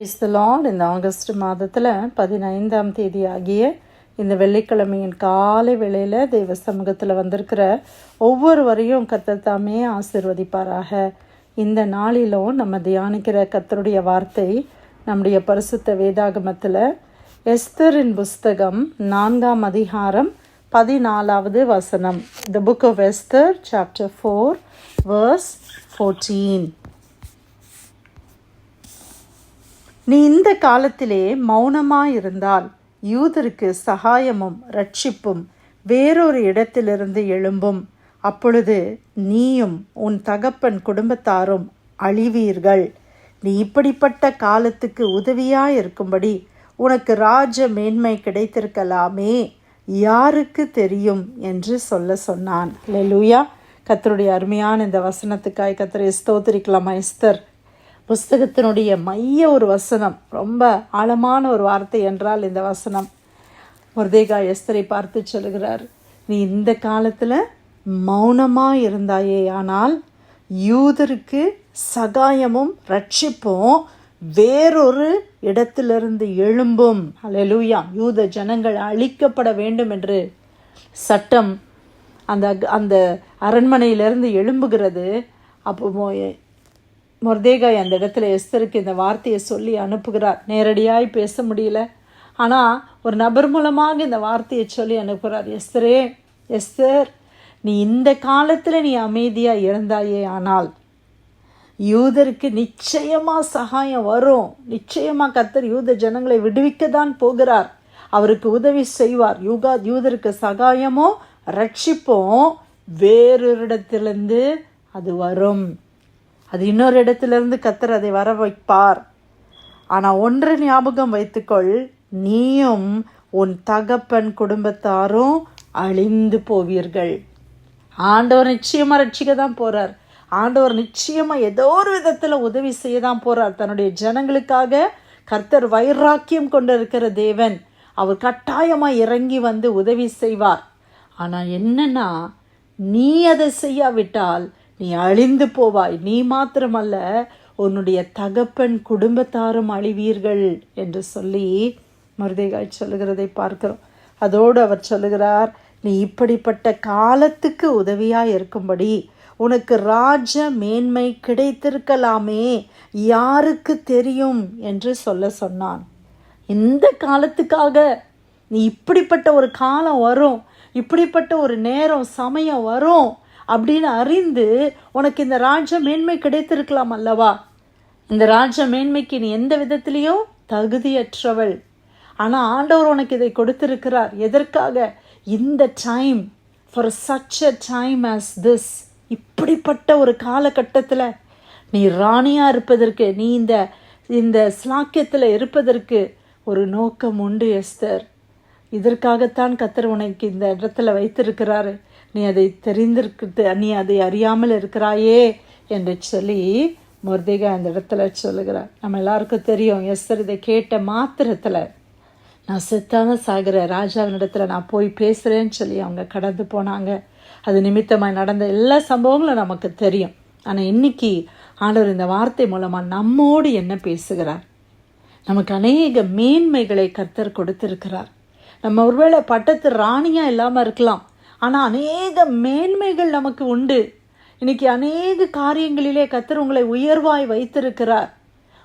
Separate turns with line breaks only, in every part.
Is the lord இந்த August மாதத்தில் பதினைந்தாம் தேதி ஆகிய இந்த வெள்ளிக்கிழமையின் காலை வேளையில் தெய்வ சமூகத்தில் வந்திருக்கிற ஒவ்வொருவரையும் கர்த்தர் தாமே ஆசிர்வதிப்பாராக. இந்த நாளிலும் நம்ம தியானிக்கிற கத்தருடைய வார்த்தை நம்முடைய பரிசுத்த வேதாகமத்தில் எஸ்தரின் புஸ்தகம் நான்காம் அதிகாரம் பதினாலாவது வசனம். The book of Esther chapter four verse fourteen நீ இந்த காலத்திலே மௌனமாயிருந்தால் யூதருக்கு சகாயமும் ரட்சிப்பும் வேறொரு இடத்திலிருந்து எழும்பும். அப்பொழுது நீயும் உன் தகப்பன் குடும்பத்தாரும் அழிவீர்கள். நீ இப்படிப்பட்ட காலத்துக்கு உதவியாயிருக்கும்படி உனக்கு ராஜ மேன்மை கிடைத்திருக்கலாமே. யாருக்கு தெரியும் என்று சொல்ல சொன்னான். லெலுயா கத்தருடைய அருமையான இந்த வசனத்துக்காய் கத்தரை ஸ்தோத்திரிக்கலாமா எஸ்தர் புஸ்தகத்தினுடைய மைய ஒரு வசனம். ரொம்ப ஆழமான ஒரு வார்த்தை என்றால் இந்த வசனம். முருதேகா எஸ்தரை பார்த்து சொல்கிறார் நீ இந்த காலத்தில் மௌனமாக இருந்தாயே ஆனால் யூதருக்கு சகாயமும் ரட்சிப்பும் வேறொரு இடத்திலிருந்து எழும்பும். அல்லேலூயா யூத ஜனங்கள் அழிக்கப்பட வேண்டும் என்று சட்டம் அந்த அந்த அரண்மனையிலிருந்து எழும்புகிறது. அப்போ மொர்தேகாய் அந்த இடத்துல எஸ்தருக்கு இந்த வார்த்தையை சொல்லி அனுப்புகிறார். நேரடியாய் பேச முடியல. ஆனால் ஒரு நபர் மூலமாக இந்த வார்த்தையை சொல்லி அனுப்புகிறார். எஸ்தரே எஸ்தர் நீ இந்த காலத்தில் நீ அமைதியாக இருந்தாயே ஆனால் யூதருக்கு நிச்சயமாக சகாயம் வரும். நிச்சயமாக கத்தர் யூத ஜனங்களை விடுவிக்க தான் போகிறார். அவருக்கு உதவி செய்வார். யூகா யூதருக்கு சகாயமோ ரட்சிப்போம் வேறொரு இடத்திலிருந்து அது வரும். அது இன்னொரு இடத்திலிருந்து கத்தர் அதை வர வைப்பார் ஆனால் ஒன்று ஞாபகம் வைத்துக்கொள் நீயும் உன் தகப்பன் குடும்பத்தாரும் அழிந்து போவீர்கள். ஆண்டவர் நிச்சயமாக ரட்சிக்க தான் போகிறார் ஆண்டவர் நிச்சயமாக ஏதோ ஒரு விதத்தில் உதவி செய்ய தான் போகிறார் தன்னுடைய ஜனங்களுக்காக கர்த்தர் வைராக்கியம் கொண்டு இருக்கிற தேவன் அவர் கட்டாயமாக இறங்கி வந்து உதவி செய்வார். ஆனால் என்னன்னா நீ அதை செய்யாவிட்டால் நீ அழிந்து போவாய். நீ மாத்திரமல்ல உன்னுடைய தகப்பன் குடும்பத்தாரும் அழிவீர்கள் என்று சொல்லி மருதேகாய் சொல்லுகிறதை பார்க்கிறோம். அதோடு அவர் சொல்லுகிறார் நீ இப்படிப்பட்ட காலத்துக்கு உதவியாக இருக்கும்படி உனக்கு ராஜ மேன்மை கிடைத்திருக்கலாமே. யாருக்கு தெரியும்? என்று சொல்ல சொன்னான். இந்த காலத்துக்காக நீ இப்படிப்பட்ட ஒரு காலம் வரும் இப்படிப்பட்ட ஒரு நேரம் சமயம் வரும். அப்படின்னு அறிந்து உனக்கு இந்த ராஜ மேன்மை கிடைத்திருக்கலாம் அல்லவா? இந்த ராஜ மேன்மைக்கு நீ எந்த விதத்திலையும் தகுதியற்றவள். ஆனால் ஆண்டவர் உனக்கு இதை கொடுத்திருக்கிறார். எதற்காக? இந்த time for such a time as this இப்படிப்பட்ட ஒரு காலகட்டத்தில் நீ ராணியாக இருப்பதற்கு நீ இந்த இந்த ஸ்லாக்கியத்தில் இருப்பதற்கு ஒரு நோக்கம் உண்டு எஸ்தர். இதற்காகத்தான் கத்தர் உனக்கு இந்த இடத்துல வைத்திருக்கிறாரு. நீ அதை தெரிந்திருக்கு நீ அதை அறியாமல் இருக்கிறாயே என்று சொல்லி முர்திகா அந்த இடத்துல சொல்லுகிறார். நம்ம எல்லாருக்கும் தெரியும் எஸ்தர் இதை கேட்ட மாத்திரத்தில் நான் செத்தாக சாகிற ராஜாவினிடத்துல நான் போய் பேசுகிறேன்னு சொல்லி அவங்க கடந்து போனாங்க. அது நிமித்தமாக நடந்த எல்லா சம்பவங்களும் நமக்கு தெரியும். ஆனால் இன்னைக்கு ஆண்டவர் இந்த வார்த்தை மூலமாக நம்மோடு என்ன பேசுகிறார்? நமக்கு அநேக மேன்மைகளை கர்த்தர் கொடுத்திருக்கிறார். நம்ம ஒருவேளை பட்டத்து ராணியாக இல்லாமல் இருக்கலாம். ஆனால் அநேக மேன்மைகள் நமக்கு உண்டு. இன்னைக்கு அநேக காரியங்களிலே கத்தர் உங்களை உயர்வாய் வைத்திருக்கிறார்.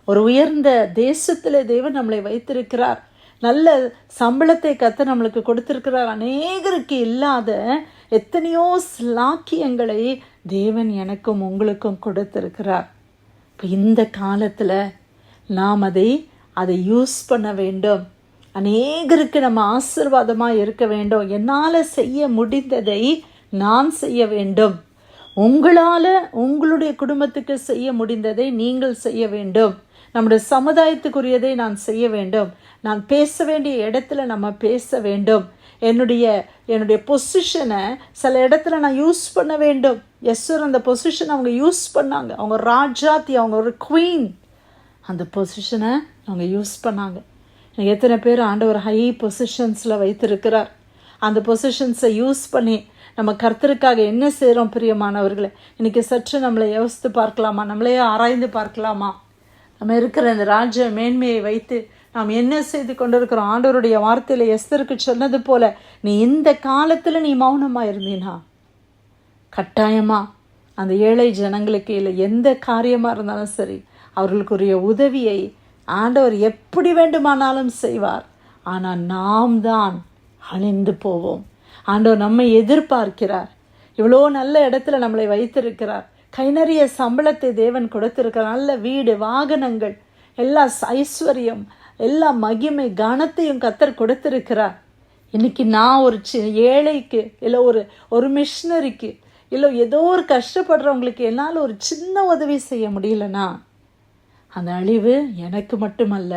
ஒரு உயர்ந்த தேசத்தில் தேவன் நம்மளை வைத்திருக்கிறார். நல்ல சம்பளத்தை கத்த நம்மளுக்கு கொடுத்திருக்கிறார். அநேகருக்கு இல்லாத எத்தனையோ ஸ்லாக்கியங்களை தேவன் எனக்கும் உங்களுக்கும் கொடுத்திருக்கிறார். இப்போ இந்த காலத்தில் நாம் அதை அதை யூஸ் பண்ண வேண்டும். அநேகருக்கு நம்ம ஆசிர்வாதமாக இருக்க வேண்டும். என்னால் செய்ய முடிந்ததை நான் செய்ய வேண்டும். உங்களால் உங்களுடைய குடும்பத்துக்கு செய்ய முடிந்ததை நீங்கள் செய்ய வேண்டும். நம்முடைய சமுதாயத்துக்குரியதை நான் செய்ய வேண்டும். நான் பேச வேண்டிய இடத்துல நம்ம பேச வேண்டும். என்னுடைய என்னுடைய பொசிஷனை சில இடத்துல நான் யூஸ் பண்ண வேண்டும். எஸ்வர் அந்த பொசிஷனை அவங்க யூஸ் பண்ணாங்க. அவங்க ராஜாத்தி அவங்க ஒரு குவீன் அந்த பொசிஷனை அவங்க யூஸ் பண்ணாங்க. எத்தனை பேர் ஆண்டவர் ஹை பொசிஷன்ஸில் வைத்திருக்கிறார். அந்த பொசிஷன்ஸை யூஸ் பண்ணி நம்ம கர்த்தருக்காக என்ன செய்கிறோம் பிரியமானவர்களே? இன்றைக்கி சற்று நம்மளை யோசித்து பார்க்கலாமா? நம்மளே ஆராய்ந்து பார்க்கலாமா? நம்ம இருக்கிற இந்த ராஜ மேன்மையை வைத்து நாம் என்ன செய்து கொண்டிருக்கிறோம்? ஆண்டவருடைய வார்த்தையில் எஸ்தருக்கு சொன்னது போல நீ இந்த காலத்தில் நீ மௌனமாக இருந்தீனா? கட்டாயமாக அந்த ஏழை ஜனங்களுக்கு இல்லை எந்த காரியமாக இருந்தாலும் சரி அவர்களுக்குரிய உதவியை ஆண்டவர் எப்படி வேண்டுமானாலும் செய்வார். ஆனால் நாம் தான் அழிந்து போவோம். ஆண்டவர் நம்மை எதிர்பார்க்கிறார். இவ்வளோ நல்ல இடத்துல நம்மளை வைத்திருக்கிறார். கை நிறைய சம்பளத்தை தேவன் கொடுத்திருக்கிறார். நல்ல வீடு வாகனங்கள் எல்லா ஐஸ்வர்யம் எல்லா மகிமை கனத்தையும் கத்தர் கொடுத்திருக்கிறார். இன்னைக்கு நான் ஒரு சி ஏழைக்கு இல்லை ஒரு ஒரு மிஷினரிக்கு இல்லை ஏதோ ஒரு கஷ்டப்படுறவங்களுக்கு என்னால் ஒரு சின்ன உதவி செய்ய முடியலனா அந்த அழிவு எனக்கு மட்டுமல்ல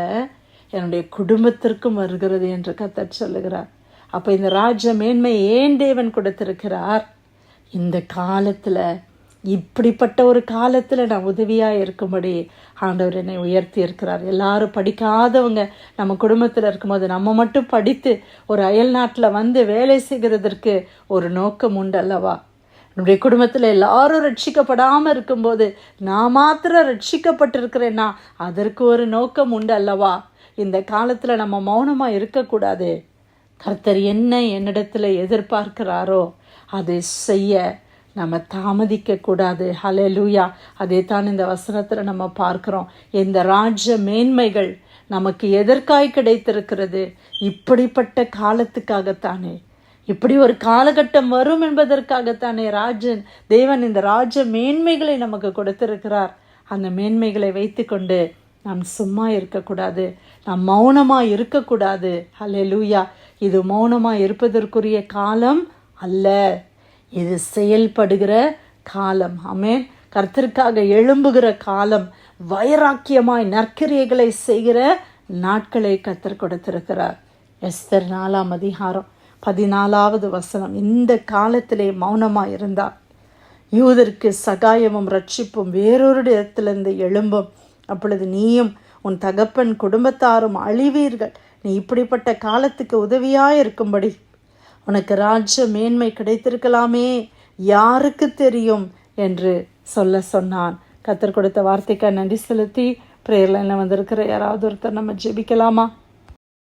என்னுடைய குடும்பத்திற்கும் வருகிறது என்று கத்தர் சொல்லுகிறார். அப்போ இந்த ராஜ மேன்மை ஏன் தேவன் கொடுத்திருக்கிறார்? இந்த காலத்தில் இப்படிப்பட்ட ஒரு காலத்தில் நான் உதவியாக இருக்கும்படி ஆண்டவர் என்னை உயர்த்தி இருக்கிறார். எல்லாரும் படிக்காதவங்க நம்ம குடும்பத்தில் இருக்கும்போது நம்ம மட்டும் படித்து ஒரு அயல் நாட்டில் வந்து வேலை செய்கிறதற்கு ஒரு நோக்கம் உண்டு அல்லவா? நம்முடைய குடும்பத்தில் எல்லாரும் ரட்சிக்கப்படாமல் இருக்கும்போது நான் மாத்திரம் ரட்சிக்கப்பட்டிருக்கிறேன்னா அதற்கு ஒரு நோக்கம் உண்டு அல்லவா? இந்த காலத்தில் நம்ம மௌனமாக இருக்கக்கூடாது. கர்த்தர் என்ன என்னிடத்தில் எதிர்பார்க்கிறாரோ அதை செய்ய நம்ம தாமதிக்கக்கூடாது ஹலே லூயா அதே தான் இந்த வசனத்தில் நம்ம பார்க்குறோம். இந்த ராஜ மேன்மைகள் நமக்கு எதற்காய் கிடைத்திருக்கிறது? இப்படிப்பட்ட காலத்துக்காகத்தானே. இப்படி ஒரு காலகட்டம் வரும் என்பதற்காகத்தானே ராஜன் தேவன் இந்த ராஜ மேன்மைகளை நமக்கு கொடுத்திருக்கிறார். அந்த மேன்மைகளை வைத்துக்கொண்டு நாம் சும்மா இருக்கக்கூடாது. நாம் மௌனமாக இருக்கக்கூடாது. அல்ல லூயா இது மௌனமாக இருப்பதற்குரிய காலம் அல்ல. இது செயல்படுகிற காலம். அமேன் கர்த்தருக்காக எழும்புகிற காலம். வைராக்கியமாய் நற்கிரியைகளை செய்கிற நாட்களை கத்தர் கொடுத்திருக்கிறார். எஸ்தர் நாலாம் அதிகாரம் பதினாலாவது வசனம். இந்த காலத்திலே மௌனமாக இருந்தார். யூதருக்கு சகாயமும் ரட்சிப்பும் வேறொரு இடத்திலிருந்து எழும்பும். அப்பொழுது நீயும் உன் தகப்பன் குடும்பத்தாரும் அழிவீர்கள். நீ இப்படிப்பட்ட காலத்துக்கு உதவியாக இருக்கும்படி. உனக்கு ராஜ்ய மேன்மை கிடைத்திருக்கலாமே. யாருக்கு தெரியும் என்று சொல்ல சொன்னான். கத்தர் கொடுத்த வார்த்தைக்கு நன்றி செலுத்தி ப்ரேயர்லைனில் வந்திருக்கிற யாராவது ஒருத்தர் நம்ம ஜெபிக்கலாமா?